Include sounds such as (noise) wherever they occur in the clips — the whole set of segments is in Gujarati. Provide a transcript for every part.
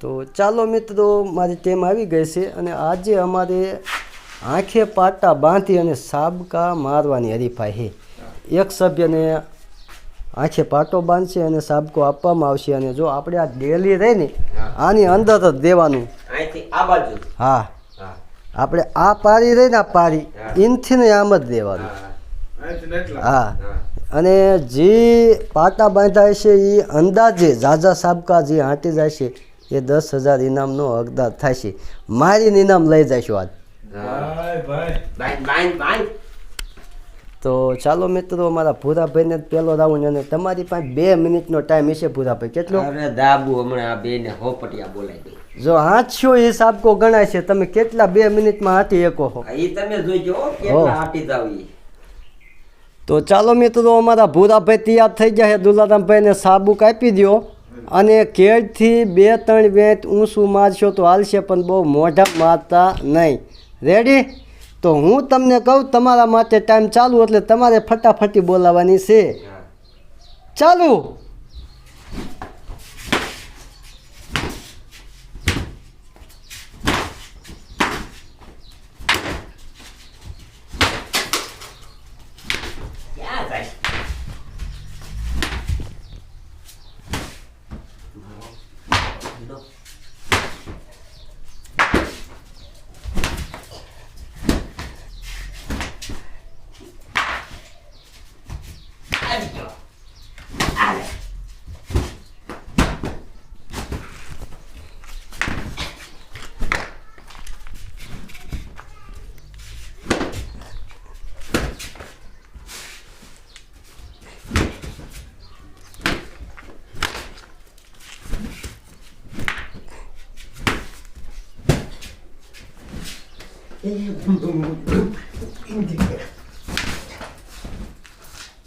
તો ચાલો મિત્રો મારી ટેમ આવી ગઈ છે અને આજે અમારે આંખે પાટા બાંધી અને સાબકા મારવાની હરીફાઈ છે. એક સભ્યને આંખે પાટો બાંધશે અને સાબકો આપવામાં આવશે અને જો આપણે આ ડેલી રહી ને આની અંદર જ દેવાનું. આ હા. હા. આપણે આ પારી રહી ને આ પારી ઇનથી ને આમ જ દેવાનું. હા અને જે પાટા બાંધાય છે એ અંદાજે ઝાઝા સાબકા જે હાંટી જાય છે એ દસ હજાર ઇનામનો હકદાર થાય છે મારીને ઇનામ લઈ જઈશું આજ. તો ચાલો મિત્રો અમારા ભૂરાભાઈને જ પહેલો રાઉન્ડ અને તમારી પાસે બે મિનિટનો ટાઈમ હશે ભૂરાભાઈ. કેટલો? દાબુ હમણાં આ બેને હોપટિયા બોલાઈ દે. જો હાથશો હિસાબ કો ગણાય છે તમે કેટલા બે મિનિટમાં હાથી એકો હો? એ તમે જોઈજો. કેટલા હાથી જાવી તો ચાલો મિત્રો અમારા ભૂરાભાઈ તૈયાર થઈ ગયા છે. દુલારામભાઈને સાબુક આપી દો અને કેળથી બે ત્રણ વેંત ઊંચું મારશો તો હાલશે પણ બહુ મોઢા મારતા નહીં. રેડી તો હું તમને કહું તમારા માટે ટાઈમ ચાલુ એટલે તમારે ફટાફટી બોલાવવાની છે. ચાલુ ક્યાં જાય લો. આવી ગયો. આલે.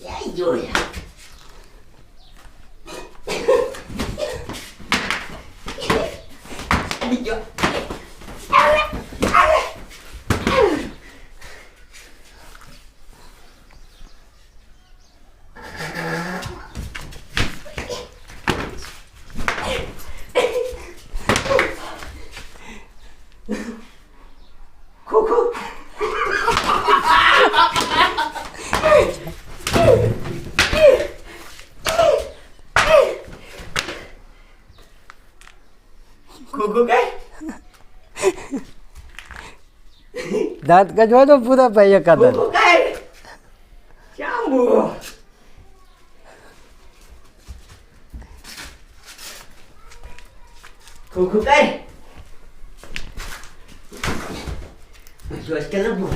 Ai, Julia. Đi Khu khu Khu cái દાંત કજવાનો Bhurabhai એકાદા Khu cái Chào mùa Khu khu cái Rồi hast nó buồn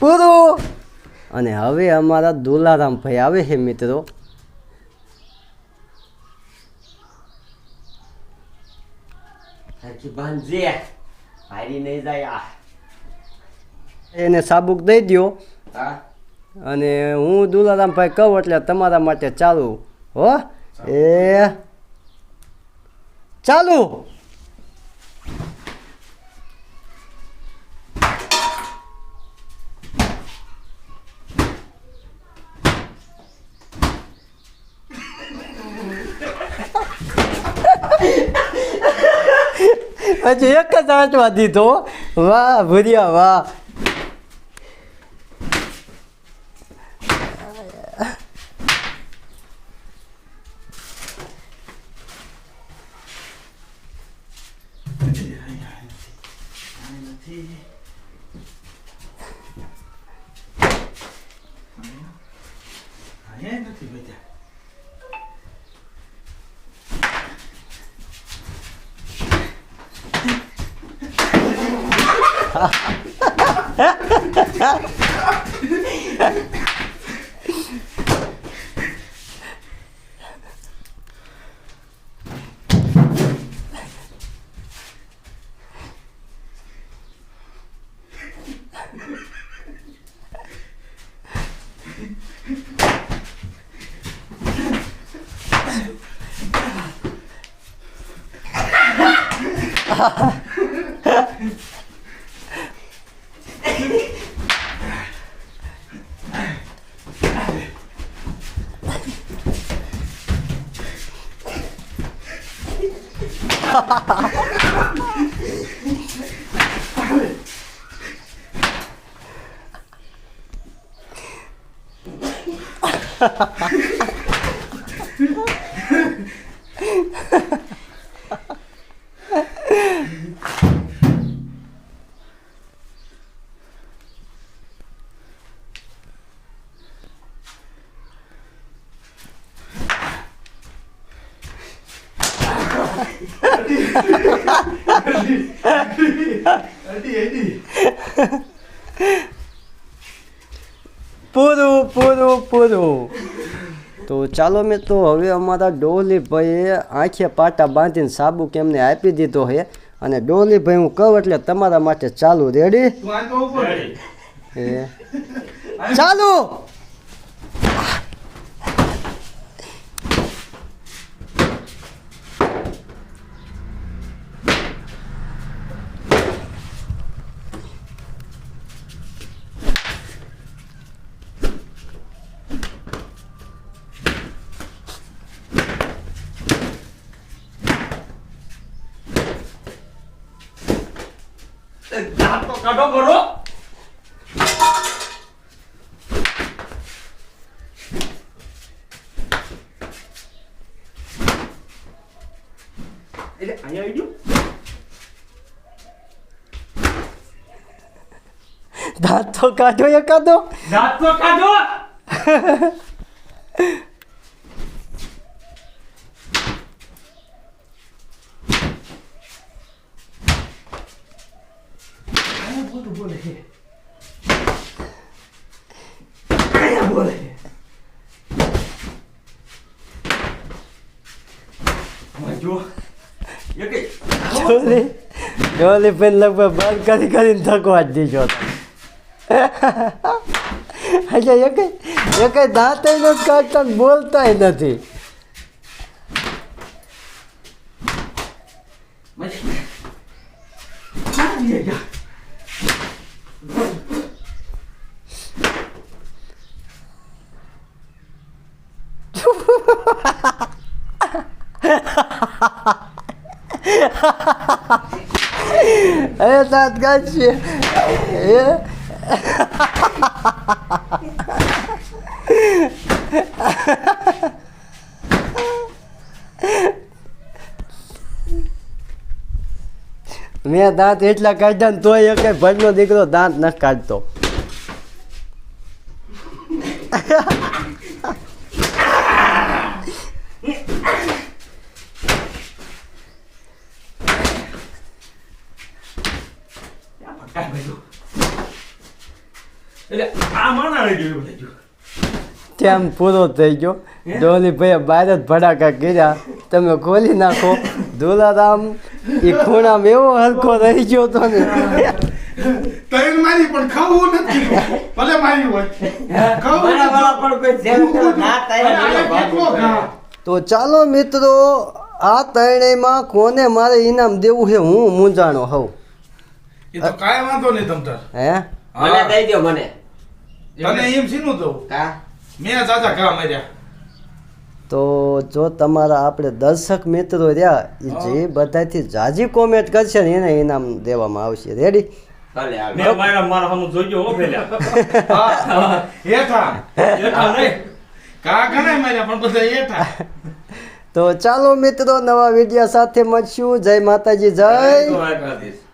પૂરું. અને હવે અમારા દુલારામ ભાઈ આવે છે મિત્રો. એને સાબુક દઈ દ્યો. અને હું દુલારામભાઈ કહું એટલે તમારા માટે ચાલુ. હો? એ ચાલુ. હજી એક જ આંટવા દીધો. વાહ ભૂરિયા વાહ. Ha ha ha! Ha ha ha. પૂરું પૂરું પૂરું. તો ચાલો મેં તો હવે અમારા ડોલીભાઈએ આંખે પાટા બાંધીને સાબુ કેમને આપી દીધો છે? અને ડોલીભાઈ હું કહું એટલે તમારા માટે ચાલુ રેડી? તું આ એ. ચાલુ! તો કાઢો બરો એટલે અહીંયા આવી ગયું દાંત તો કાઢો એકાદો. દાંત તો કાઢો. (laughs) અહીંયા બોલું બોલે છે અહીંયા બોલે છે જો. ડોલીભાઈ લગભગ બંધ કરી કરીને થકવા જ દીધો (laughs) અચ્છા એક એ કઈ એ કઈ દાંત નથી કાઢતા બોલતાય નથી મજા ચાલી જા એ દાંત કાઢશે મેં દાંત એટલા કાઢ્યા ને તોય એ કઈ ભજનો દીકરો દાંત ન કાઢતો કાંઈ બધું એટલે તેમ પૂરો થઈ ગયો? ડોલી ભાઈ બહાર જ ભડાકા કર્યા. તમે ખોલી નાખો. દુલારામ એ ખૂણામાં એવો હલકો રહી ગયો તો ને. તૈન મારી પણ ખાવું નથી. ભલે મારી હોય. ખાવું પણ કોઈ ના તો ચાલો મિત્રો આ ત્રણેયમાં કોને મારે ઇનામ દેવું છે હું મૂંઝાણો હોઉં. એ તો કાંઈ વાંધો નહીં તમતાર. હે? મને દઈ દો મને. તને એમ શીનું દઉં કા? મેં જાજા ઘા માર્યા. તો જો તમારા આપણે દર્શક મિત્રો રહ્યા એ જે બધાથી જાજી કોમેન્ટ કરશે ને એને ઇનામ દેવામાં આવશે. રેડી કા (laughs) તો ચાલો મિત્રો નવા વીડિયો સાથે મળશું. જય માતાજી જય.